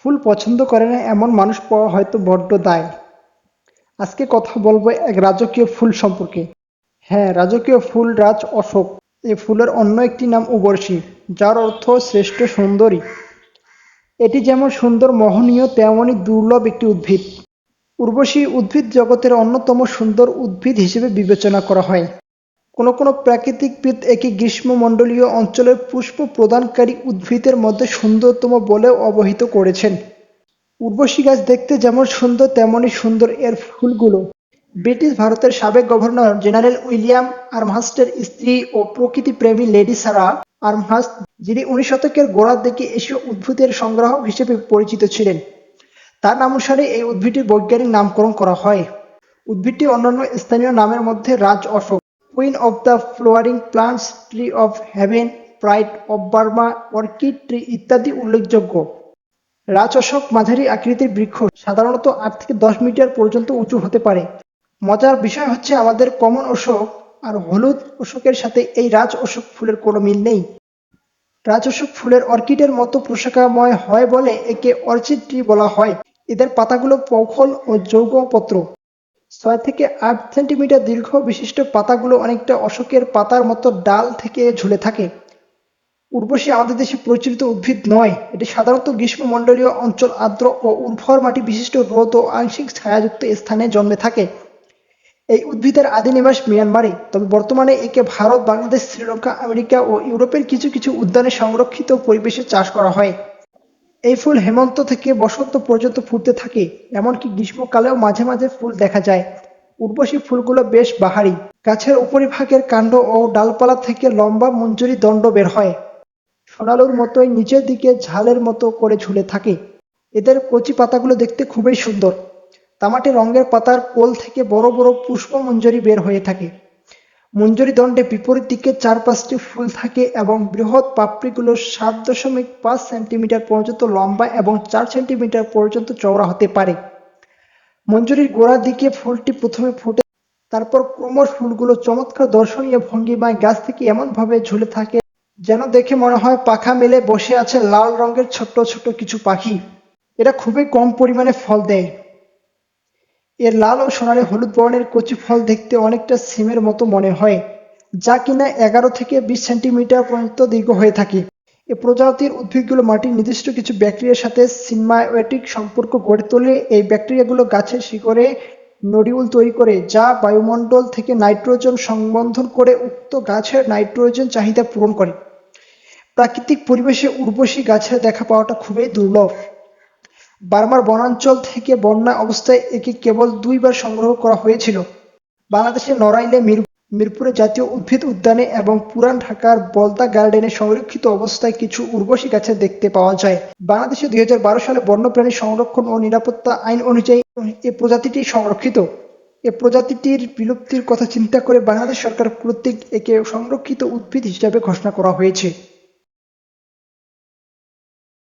ফুল পছন্দ করে না এমন মানুষ পাওয়া হয়তো বড্ড দায়। আজকে কথা বলব এক রাজকীয় ফুল সম্পর্কে। হ্যাঁ রাজকীয় ফুল রাজ অশোক। এই ফুলের অন্য একটি নাম উবর্ষী যার অর্থ শ্রেষ্ঠ সুন্দরী। এটি যেমন সুন্দর মোহনীয় তেমনই দুর্লভ একটি উদ্ভিদ। উর্বশী উদ্ভিদ জগতের অন্যতম সুন্দর উদ্ভিদ হিসেবে বিবেচনা করা হয়। কোনো কোনো প্রাকৃতিকবিদ একে গ্রীষ্মমণ্ডলীয় অঞ্চলের পুষ্প প্রদানকারী উদ্ভিদের মধ্যে সুন্দরতম বলেও অবহিত করেছেন। উর্বশী গাছ দেখতে যেমন সুন্দর তেমনই সুন্দর এর ফুলগুলো। ব্রিটিশ ভারতের সাবেক গভর্নর জেনারেল উইলিয়াম আর্মহাস্টের স্ত্রী ও প্রকৃতিপ্রেমী লেডি সারা আর্মহাস্ট, যিনি উনিশ শতকের গোড়ার দিকে এশীয় উদ্ভিদের সংগ্রাহক হিসেবে পরিচিত ছিলেন। তার নামানুসারে এই উদ্ভিদটির বৈজ্ঞানিক নামকরণ করা হয়। উদ্ভিদটি অন্যান্য স্থানীয় নামের মধ্যে রাজ Ashok. Queen of the flowering plants tree of heaven pride of Burma orchid tree ইত্যাদি উল্লেখযোগ্য। রাজ অশোক মাঝারি আকৃতির বৃক্ষ সাধারণত আট থেকে দশ মিটার পর্যন্ত উঁচু হতে পারে। মজার বিষয় হচ্ছে আমাদের কমন অশোক আর হলুদ অশোকের সাথে এই রাজ অশোক ফুলের কোনো মিল নেই। রাজ অশোক ফুলের অর্কিডের মতো পোশাকাময় হয় বলে একে অর্চিড ট্রি বলা হয়। এদের পাতাগুলো পৌখল ও যৌগপত্র। ছয় থেকে আট সেন্টিমিটার দীর্ঘ বিশিষ্ট পাতাগুলো অনেকটা অশোকের পাতার মতো ডাল থেকে ঝুলে থাকে। উর্বশী আমাদের দেশে প্রচলিত উদ্ভিদ নয়। এটি সাধারণত গ্রীষ্মমণ্ডলীয় অঞ্চল, আর্দ্র ও উর্বর মাটি বিশিষ্ট রোদ ও আংশিক ছায়াযুক্ত স্থানে জন্মে থাকে। এই উদ্ভিদের আদি নিবাস মিয়ানমারে। তবে বর্তমানে একে ভারত, বাংলাদেশ, শ্রীলঙ্কা, আমেরিকা ও ইউরোপের কিছু কিছু উদ্যানে সংরক্ষিত পরিবেশে চাষ করা হয়। এই ফুল হেমন্ত থেকে বসন্ত পর্যন্ত ফুটতে থাকে, এমনকি গ্রীষ্মকালেও মাঝে মাঝে ফুল দেখা যায়। উর্বশী ফুলগুলো বেশ বাহারি। গাছের উপরিভাগের কাণ্ড ও ডালপালা থেকে লম্বা মঞ্জুরি দণ্ড বের হয়। সোনালুর মতোই নিচের দিকে ঝালের মতো করে ঝুলে থাকে। এদের কচি পাতাগুলো দেখতে খুবই সুন্দর। তামাটে রঙের পাতার কোল থেকে বড় বড় পুষ্পমঞ্জরি বের হয়ে থাকে। মঞ্জরি দণ্ডে বিপরীত দিকে চার পাঁচটি ফুল থাকে এবং বৃহৎ পাপড়িগুলো সাত দশমিক পাঁচ সেন্টিমিটার পর্যন্ত লম্বা এবং চার সেন্টিমিটার পর্যন্ত চওড়া হতে পারে। মঞ্জরির গোড়ার দিকে ফুলটি প্রথমে ফুটে, তারপর ক্রমশ ফুলগুলো চমৎকার দর্শনীয় ভঙ্গিমায় গাছ থেকে এমনভাবে ঝুলে থাকে যেন দেখে মনে হয় পাখা মেলে বসে আছে লাল রঙের ছোট্ট ছোট্ট কিছু পাখি। এরা খুবই কম পরিমাণে ফল দেয়। এর লাল ও সোনালী হলুদ বর্ণের কচি ফল দেখতে অনেকটা সিমের মতো মনে হয়, যা কিনা এগারো থেকে বিশ সেন্টিমিটার পর্যন্ত দীর্ঘ হয়ে থাকে। এ প্রজাতির উদ্ভিদগুলো মাটির নির্দিষ্ট কিছু ব্যাকটেরিয়ার সাথে সিম্বায়োটিক সম্পর্ক গড়ে তোলে। এই ব্যাকটেরিয়াগুলো গাছের শিকড়ে নডিউল তৈরি করে, যা বায়ুমণ্ডল থেকে নাইট্রোজেন সংবন্ধন করে উক্ত গাছের নাইট্রোজেন চাহিদা পূরণ করে। প্রাকৃতিক পরিবেশে উর্বশী গাছের দেখা পাওয়াটা খুবই দুর্লভ। বার্মার বনাঞ্চল থেকে বন্যা অবস্থায় একে কেবল দুইবার সংগ্রহ করা হয়েছিল। বাংলাদেশের নড়াইলে মির মিরপুরে জাতীয় উদ্ভিদ উদ্যানে এবং পুরান ঢাকার বলতা গার্ডেনে সংরক্ষিত অবস্থায় কিছু উর্বশী গাছে দেখতে পাওয়া যায়। বাংলাদেশে দুই হাজার বারো সালে বন্যপ্রাণী সংরক্ষণ ও নিরাপত্তা আইন অনুযায়ী এ প্রজাতিটি সংরক্ষিত। এ প্রজাতিটির বিলুপ্তির কথা চিন্তা করে বাংলাদেশ সরকার কর্তৃক একে সংরক্ষিত উদ্ভিদ হিসাবে ঘোষণা করা হয়েছে।